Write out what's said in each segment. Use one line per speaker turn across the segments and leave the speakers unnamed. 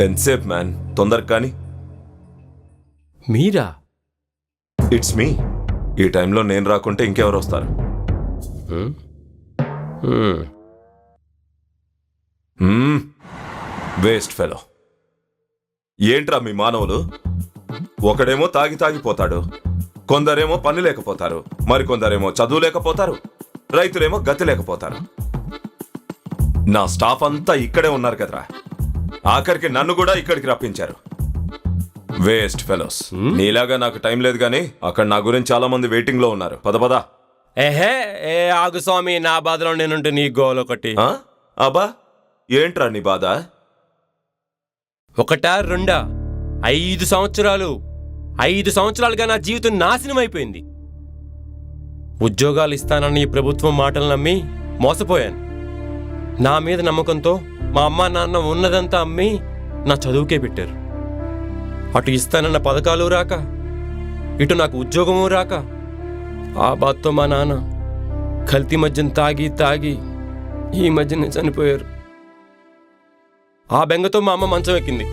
ఎంతసేపు మ్యాన్ తొందర కానీ.
మీరా?
ఇట్స్ మీ ఈ టైంలో నేను రాకుంటే ఇంకెవరు వస్తారు. వేస్ట్ ఫెలో ఏంట్రా మీ మానవులు? ఒకడేమో తాగి తాగిపోతాడు. కొందరేమో పని లేకపోతారు. మరి కొందరేమో చదువు లేకపోతారు. రైతులేమో గతి లేకపోతారు. నా స్టాఫ్ అంతా ఇక్కడే ఉన్నారు కదరా. ఆఖరికి నన్ను కూడా ఇక్కడికి రప్పించారు. Waste fellows. నీలాగా నాకు టైం లేదు కానీ అక్కడ నా గురించి చాలా మంది వెయిటింగ్లో ఉన్నారు. పద పద.
ఏహే ఏ ఆగు స్వామి నా బాధలో నేనుంటే నీ గోల్ ఒకటి.
ఆ? అబ్బా ఏంట్రా నీ బాధ?
ఒకటా రెండా? ఐదు సంవత్సరాలు. ఐదు సంవత్సరాలుగా నా జీవితం నాశనం అయిపోయింది. ఉద్యోగాలు ఇస్తానన్న ఈ ప్రభుత్వం మాటలు నమ్మి మోసపోయాను. నా మీద నమ్మకంతో మా అమ్మ నాన్న ఉన్నదంతా అమ్మి నా చదువుకే పెట్టారు. అటు ఇస్తానన్న పథకాలు రాక ఇటు నాకు ఉద్యోగము రాక ఆ బాధతో మా నాన్న కల్తీ మధ్యన తాగి తాగి ఈ మధ్యనే చనిపోయారు. ఆ బెంగతో మా అమ్మ మంచం ఎక్కింది.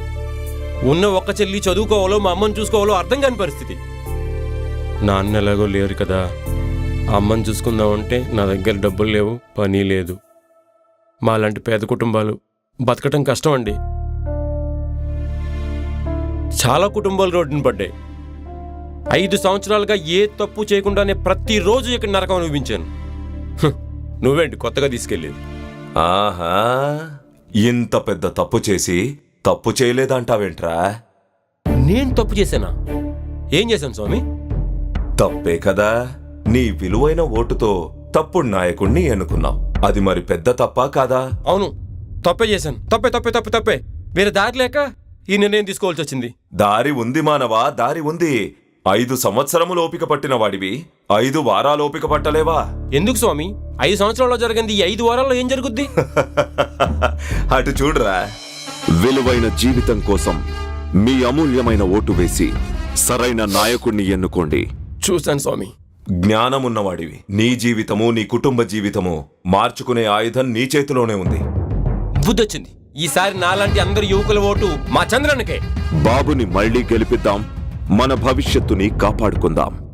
ఉన్న ఒక్క చెల్లి చదువుకోవాలో మా అమ్మని చూసుకోవాలో అర్థం కాని పరిస్థితి. నాన్న ఎలాగో లేరు కదా అమ్మని చూసుకుందామంటే నా దగ్గర డబ్బులు లేవు పని లేదు. మాలాంటి పేద కుటుంబాలు బతకటం కష్టం అండి. చాలా కుటుంబాలు రోడ్డున పడ్డాయి. ఐదు సంవత్సరాలుగా ఏ తప్పు చేయకుండానే ప్రతిరోజు ఇక్కడ నరకం అనిపించాను హ్, నువ్వేంటి కొత్తగా తీసుకెళ్ళేది?
ఆహా ఇంత పెద్ద తప్పు చేసి తప్పు చేయలేదంటావేంట్రా?
నేను తప్పు చేశానా? ఏం చేశాను స్వామి?
తప్పే కదా నీ విలువైన ఓటుతో తప్పుడు నాయకుణ్ణి ఎన్నుకున్నావు. అది మరి పెద్ద తప్పా కాదా?
అవును తప్పే చేశాను. తప్పే తప్పే తప్పే తప్పే. వేరే దారి లేక ఈ నిర్ణయం తీసుకోవాల్సి వచ్చింది.
దారి ఉంది మానవా దారి ఉంది. ఐదు సంవత్సరములు ఓపిక పట్టిన వాడివి. ఐదు వారాలు ఓపిక పట్టలేవా?
ఎందుకు స్వామి? ఐదు సంవత్సరాల్లో జరిగింది ఈ ఐదు వారాల్లో ఏం జరుగుద్ది?
అటు చూడరా.
విలువైన జీవితం కోసం మీ అమూల్యమైన ఓటు వేసి సరైన నాయకుణ్ణి ఎన్నుకోండి.
చూశాను స్వామి.
జ్ఞానమున్నవాడివి. నీ జీవితము నీ కుటుంబ జీవితము మార్చుకునే ఆయుధం నీ చేతిలోనే ఉంది.
బుద్ధొచ్చింది. ఈసారి నాలాంటి అందరి యువకుల ఓటు మా చంద్రన్నకే.
బాబుని మళ్ళీ గెలిపిద్దాం మన భవిష్యత్తుని కాపాడుకుందాం.